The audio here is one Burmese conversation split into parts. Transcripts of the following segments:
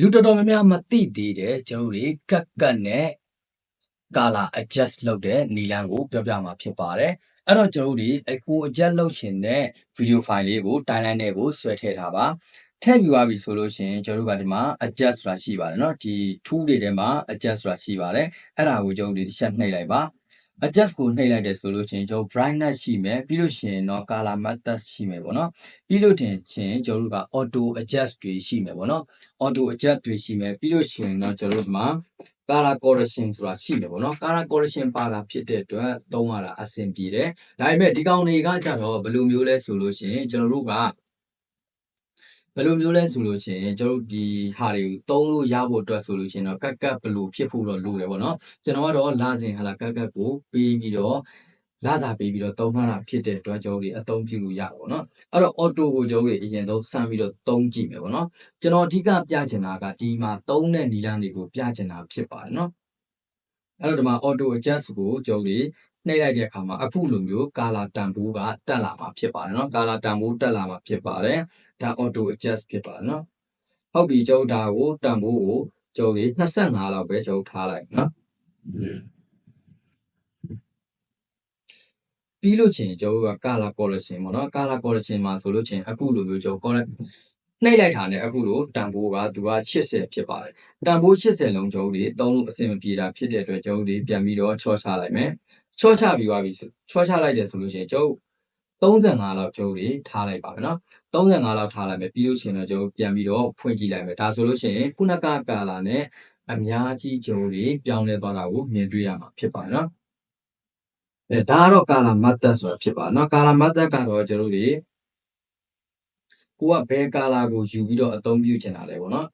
လူတော်တော်များများမသိသေးတဲ့ကျွန်တော်တို့တွေကတ်ကတ်နဲ့ color adjust လုပ်တဲ့နီလန်းကိုပြောပြမှာဖြစ်ပါတယ်အဲ့တော့ကျွန်တော်တို့ဒီအကို adjust လုပ်ချင်တဲ့ video file လေးကို timeline နဲ့ကိုဆွဲထည့်ထားပါထည့်ပြီးသွားပြီဆိုလို့ရှိရင်ကျွန်တော်တို့ကဒီမှာ adjust ဆိုတာရှိပါတယ်เนาะဒီ tool တွေထဲမှာ adjust ဆိုတာရှိပါတယ်အဲ့ဒါကိုကျွန်တော်တို့ဒီတစ်ချက်နှိပ်လိုက်ပါ adjust ကိုနှိပ်လိုက်တယ်ဆိုလို့ရှိရင်ကျွန်တော် brightness ရှိမယ်ပြီးလို့ရှိရင်တော့ color method ရှိမယ်ပေါ့နော်ပြီးလို့တင်ချင်းကျွန်တော်တို့က auto adjust တွေရှိမယ်ပေါ့နော် auto adjust တွေရှိမယ်ပြီးလို့ရှိရင်တော့ကျွန်တော်တို့ဒီမှာ color correction ဆိုတာရှိမယ်ပေါ့နော် color correction ပါတာဖြစ်တဲ့အတွက်သုံးရတာအဆင်ပြေတယ်ဒါပေမဲ့ဒီကောင်တွေကကြတော့ဘယ်လိုမျိုးလဲဆိုလို့ရှိရင်ကျွန်တော်တို့က ဘယ်လိုမျိုးလဲဆိုလို့ရှိရင်ကျွန်တော်တို့ဒီဟာတွေကိုသုံးလို့ရဖို့အတွက်ဆိုလို့ရှိရင်တော့ကက်ကက်ဘယ်လိုဖြစ်ဖို့တော့လိုတယ်ပေါ့နော်ကျွန်တော်ကတော့လာစဉ်ဟာလာကက်ကက်ကိုပေးပြီးတော့လာစာပေးပြီးတော့သုံးထားတာဖြစ်တဲ့အတွက်ကျွန်တော်တို့အသုံးပြုလို့ရပါတော့နော်အဲ့တော့ auto ကိုကျွန်တော်တို့အရင်ဆုံးစမ်းပြီးတော့သုံးကြည့်မယ်ပေါ့နော်ကျွန်တော်အဓိကပြချင်တာကဒီမှာသုံးတဲ့နီလန်းတွေကိုပြချင်တာဖြစ်ပါတယ်နော်အဲ့တော့ဒီမှာ auto adjust ကိုကျွန်တော်တို့ နှိပ်လိုက်တဲ့အခါမှာအခုလိုမျိုး color တန်ဖိုးကတက်လာမှာဖြစ်ပါတယ်နော် color တန်ဖိုးတက်လာမှာဖြစ်ပါတယ်ဒါ auto adjust ဖြစ်ပါတယ်နော်ဟုတ်ပြီကျွန်တော်ဒါကိုတန်ဖိုးကိုကျွန်တော်25လောက်ပဲကျွန်တော်ထားလိုက်နော်ပြီးလို့ချင်းကျွန်တော်က color correction ပေါ့နော် color correction မှာဆိုလို့ချင်းအခုလိုမျိုးကျွန်တော် correct နှိပ်လိုက်တာနဲ့အခုလိုတန်ဖိုးကသူက80ဖြစ်ပါတယ်တန်ဖိုး80လုံးကျွန်တော်တို့သုံးလို့အဆင်မပြေတာဖြစ်တဲ့အတွက်ကျွန်တော်တို့ပြန်ပြီးတော့ချော့ချလိုက်မယ် ချော့ချပြီးသွားပြီဆိုချော့ချလိုက်တယ်ဆိုလို့ရှိရင်ကျွန်တော်35လောက်ကျွန်တော်တို့ထားလိုက်ပါမယ်နော်35လောက်ထားလိုက်မယ်ပြီးလို့ရှိရင်တော့ကျွန်တော်ပြန်ပြီးတော့ဖွင့်ကြည့်လိုက်မယ်ဒါဆိုလို့ရှိရင်ခုနကကာလာနဲ့အများကြီးကျွန်တော်တို့ပြောင်းလဲသွားတာကိုမြင်တွေ့ရမှာဖြစ်ပါတယ်နော်အဲဒါကတော့ကာလာမတ်တက်ဆိုတာဖြစ်ပါတယ်နော်ကာလာမတ်တက်ကတော့ကျွန်တော်တို့ကိုကဘယ်ကာလာကိုယူပြီးတော့အသုံးပြုချင်တာလဲပေါ့နော်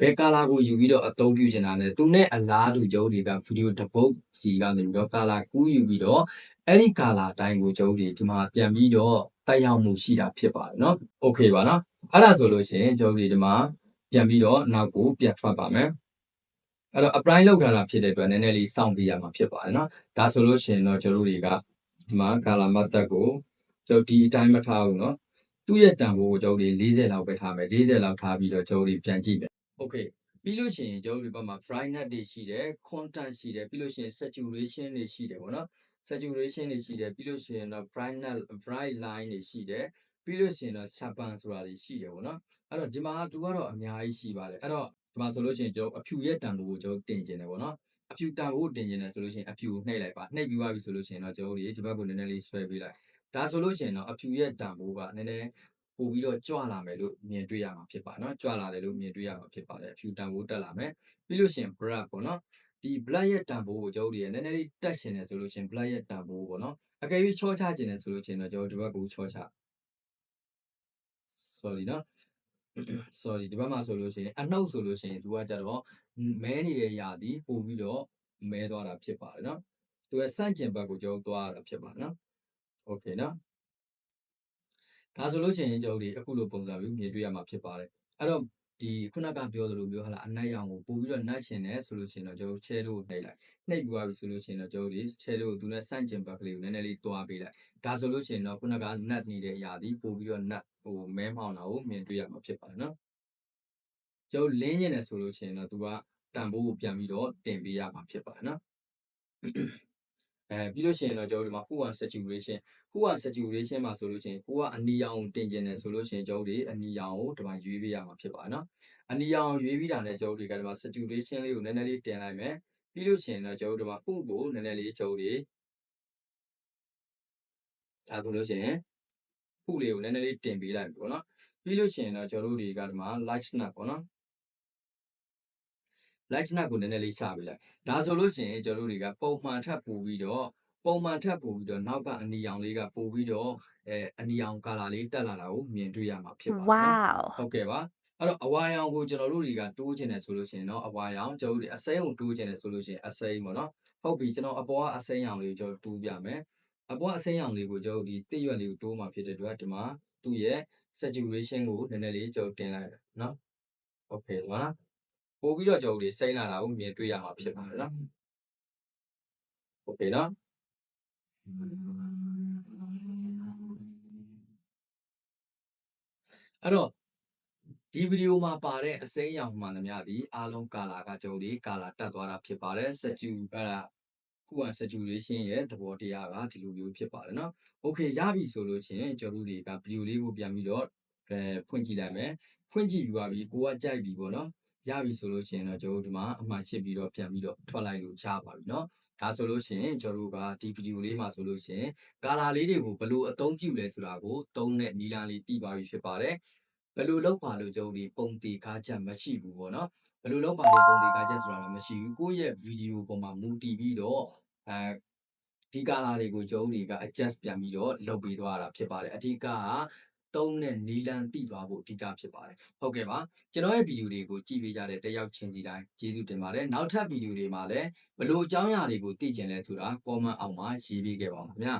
ဘယ်ကာလာကိုယူပြီးတော့အသုံးပြုချင်တာလဲသူနဲ့အလားတူကျုပ်တွေကဗီဒီယိုတစ်ပုတ်စီကနေပြီးတော့ကာလာကူးယူပြီးတော့အဲ့ဒီကာလာအတိုင်းကိုကျုပ်တွေဒီမှာပြန်ပြီးတော့တက်ရောက်မှုရှိတာဖြစ်ပါတယ်နော်โอเคပါနော်အဲ့ဒါဆိုလို့ရှိရင်ကျုပ်တွေဒီမှာပြန်ပြီးတော့နောက်ကိုပြန်ထွက်ပါမယ်အဲ့တော့ apply လုပ်ထားတာဖြစ်တဲ့အတွက်နည်းနည်းလေးစောင့်ပြရမှာဖြစ်ပါတယ်နော်ဒါဆိုလို့ရှိရင်တော့ကျတို့တွေကဒီမှာ color method ကိုကျုပ်ဒီအတိုင်းမထားဘူးနော်သူ့ရဲ့တန်ဖိုးကိုကျုပ်တွေ40လောက်ပဲထားမယ်40လောက်ထားပြီးတော့ကျုပ်တွေပြန်ကြည့်မယ် okay ပြီးလို့ရှိရင်ကျုပ်တို့ဘက်မှာ brightness တွေရှိတယ် contrast ရှိတယ်ပြီးလို့ရှိရင် saturation တွေရှိတယ်ပေါ့နော် saturation တွေရှိတယ်ပြီးလို့ရှိရင်တော့ brightness bright line တွေရှိတယ်ပြီးလို့ရှိရင်တော့ sharpen ဆိုတာတွေရှိတယ်ပေါ့နော်အဲ့တော့ဒီမှာသူကတော့အများကြီးရှိပါတယ်အဲ့တော့ဒီမှာဆိုလို့ရှိရင်ကျုပ်အဖြူရဲ့တန်ဖိုးကိုကျုပ်တင်ကျင်တယ်ပေါ့နော်အဖြူတန်ဖိုးတင်ကျင်တယ်ဆိုလို့ရှိရင်အဖြူကိုနှိပ်လိုက်ပါနှိပ်ပြီးသွားပြီဆိုလို့ရှိရင်တော့ကျုပ်တို့ဒီဘက်ကိုနည်းနည်းလေးဆွဲပေးလိုက်ဒါဆိုလို့ရှိရင်တော့အဖြူရဲ့တန်ဖိုးကနည်းနည်း ပို့ပြီးတော့ကြွလာမယ်လို့မြင်တွေ့ရမှာဖြစ်ပါနော်ကြွလာတယ်လို့မြင်တွေ့ရမှာဖြစ်ပါတယ်အဖြူတန်ဖိုးတက်လာမယ်ပြီးလို့ရှိရင် black ပေါ့နော်ဒီ black ရဲ့တန်ဖိုးကိုကျုပ်တို့ရနည်းနည်းလေးတက်ချင်တယ်ဆိုလို့ရှိရင် black ရဲ့တန်ဖိုးပေါ့နော်အကယ်၍ချောချချင်တယ်ဆိုလို့ရှိရင်တော့ကျုပ်တို့ဒီဘက်ကိုချောချ sorry နော် sorry ဒီဘက်မှာဆိုလို့ရှိရင်အနှုတ်ဆိုလို့ရှိရင်သူကကြတော့မဲနေတဲ့ຢာဒီပို့ပြီးတော့မဲသွားတာဖြစ်ပါတယ်နော်သူရဲ့စန့်ကျင်ဘက်ကိုကျုပ်သွားတာဖြစ်ပါတယ်နော် okay နော် ဒါဆိုလို့ရှိရင်ကျုပ်တို့အခုလိုပုံစံမျိုးမြင်တွေ့ရမှာဖြစ်ပါတယ်အဲ့တော့ဒီခုနကပြောသလိုမျိုးဟာလာအနက်ရောင်ကိုပို့ပြီးတော့နှက်ရှင်တယ်ဆိုလို့ရှိရင်တော့ကျုပ်ချဲလို့နှိပ်လိုက်နှိပ်ပြီးသွားပြီဆိုလို့ရှိရင်တော့ကျုပ်တို့ချဲလို့သူနဲ့စန့်ကျင်ဘက်ကလေးကိုနည်းနည်းလေးတွားပေးလိုက်ဒါဆိုလို့ရှိရင်တော့ခုနကနက်နေတဲ့အရာဒီပို့ပြီးတော့နက်ဟိုမဲမောင်းတာကိုမြင်တွေ့ရမှာဖြစ်ပါတယ်နော်ကျုပ်လင်းနေတယ်ဆိုလို့ရှိရင်တော့သူကတန်ဖိုးကိုပြန်ပြီးတော့တင်ပေးရမှာဖြစ်ပါတယ်နော် အဲပြီးလို့ရှိရင်တော့ကျွန်တော်တို့ဒီမှာ who are saturation who are saturation မှာဆိုလို့ရှိရင်ကိုကအနီရောင်ကိုတင်ကျင်တယ်ဆိုလို့ရှိရင်ကျွန်တော်တို့အနီရောင်ကိုဒီမှာရွေးပေးရမှာဖြစ်ပါတယ်နော်အနီရောင်ရွေးပြီးတာနဲ့ကျွန်တော်တို့ကဒီမှာ saturation လေးကိုနည်းနည်းလေးတင်လိုက်မယ်ပြီးလို့ရှိရင်တော့ကျွန်တော်တို့ဒီမှာ who ကိုနည်းနည်းလေးကျွန်တော်တို့ဒါဆိုလို့ရှိရင် who လေးကိုနည်းနည်းလေးတင်ပေးလိုက်ပြီပေါ့နော်ပြီးလို့ရှိရင်တော့ကျွန်တော်တို့တွေကဒီမှာ light snap ပေါ့နော် light snap ကိုနည်းနည်းလေးချပေးလိုက်ဒါဆိုလို့ရှိရင်ကျွန်တော်တို့တွေကပုံမှန်ထပ်ပို့ပြီးတော့ပုံမှန်ထပ်ပို့ပြီးတော့နောက်ကအနီရောင်လေးကပို့ပြီးတော့အဲအနီရောင်ကာလာလေးတက်လာတာကိုမြင်တွေ့ရမှာဖြစ်ပါတယ်နော် Wow. ဟုတ်ကဲ့ပါအဲ့တော့အဝါရောင်ကိုကျွန်တော်တို့တွေကတိုးချင်တယ်ဆိုလို့ရှိရင်တော့အဝါရောင်ကျွန်တော်တို့တွေအစိမ်းကိုတိုးချင်တယ်ဆိုလို့ရှိရင်အစိမ်းပေါ့နော်ဟုတ်ပြီကျွန်တော်အပေါ်ကအစိမ်းရောင်လေးကိုကျွန်တော်တိုးပြမယ်အပေါ်အစိမ်းရောင်လေးကိုကျွန်တော်ဒီတိရွက်လေးကိုတိုးမှာဖြစ်တဲ့အတွက်ဒီမှာသူ့ရဲ့ saturation ကိုနည်းနည်းလေးကျွန်တော်တင်လိုက်နော်ဟုတ်ကဲ့ပါနော်ပို့ ပြီးတော့ကျွန်တော်တို့တွေစိမ်းလာတာကိုမြင်တွေ့ရမှာဖြစ်ပါတယ်နော်ဟုတ်ကဲ့နော်အဲ့တော့ ဒီဗီဒီယိုမှာပါတဲ့အစိမ်းအရောင်မှန်သမျှဒီအားလုံးကာလာကကျွန်တော်တို့ကာလာတက်သွားတာဖြစ်ပါတယ်စက်ကျူအဲ့ဒါခုက saturation ရဲ့သဘောတရားကဒီလိုမျိုးဖြစ်ပါတယ်เนาะ okay ရပြီဆိုလို့ရှိရင်ကျွန်တော်တို့တွေကဗီဒီယိုလေးကိုပြန်ပြီးတော့အဲဖွင့်ကြည့်လိုက်မယ်ဖွင့်ကြည့်ပြီးပါပြီကိုကကြိုက်ပြီပေါ့နော် ရပြီဆိုလို့ရှိရင်တော့ကျွန်တော်တို့ဒီမှာအမှန်ချစ်ပြီးတော့ပြန်ပြီးတော့ထွက်လိုက်လို့ရပါပြီเนาะဒါဆိုလို့ရှိရင်ကျွန်တော်တို့ကဒီဗီဒီယိုလေးမှာဆိုလို့ရှိရင်ကာလာလေးတွေကိုဘယ်လိုအသုံးပြုလဲဆိုတာကိုသုံးတဲ့နီလာလေးပြီးပါပြီဖြစ်ပါတယ်ဘယ်လိုလုပ်ပါလို့ကျွန်တော်တို့ပုံတေကားချက်မရှိဘူးပေါ့နော်ဘယ်လိုလုပ်ပါလို့ပုံတေကားချက်ဆိုတာလည်းမရှိဘူးကိုယ့်ရဲ့ဗီဒီယိုပေါ်မှာမူတည်ပြီးတော့အဲဒီကာလာတွေကိုကျွန်တော်တို့တွေက adjust ပြန်ပြီးတော့လုပ်ပေးသွားတာဖြစ်ပါတယ်အဓိကက သုံးတဲ့နီလန်တိသွားဖို့အဓိကဖြစ်ပါတယ်ဟုတ်ကဲ့ပါကျွန်တော်ရဲ့ဗီဒီယိုတွေကိုကြည့်ပေးကြတဲ့တယောက်ချင်းစီတိုင်းကျေးဇူးတင်ပါတယ်နောက်ထပ်ဗီဒီယိုတွေမှာလည်းဘယ်လိုအကြောင်းအရာတွေကိုသိကျင်လဲဆိုတာ comment အောက်မှာရေးပေးခဲ့ပါဦးခင်ဗျာ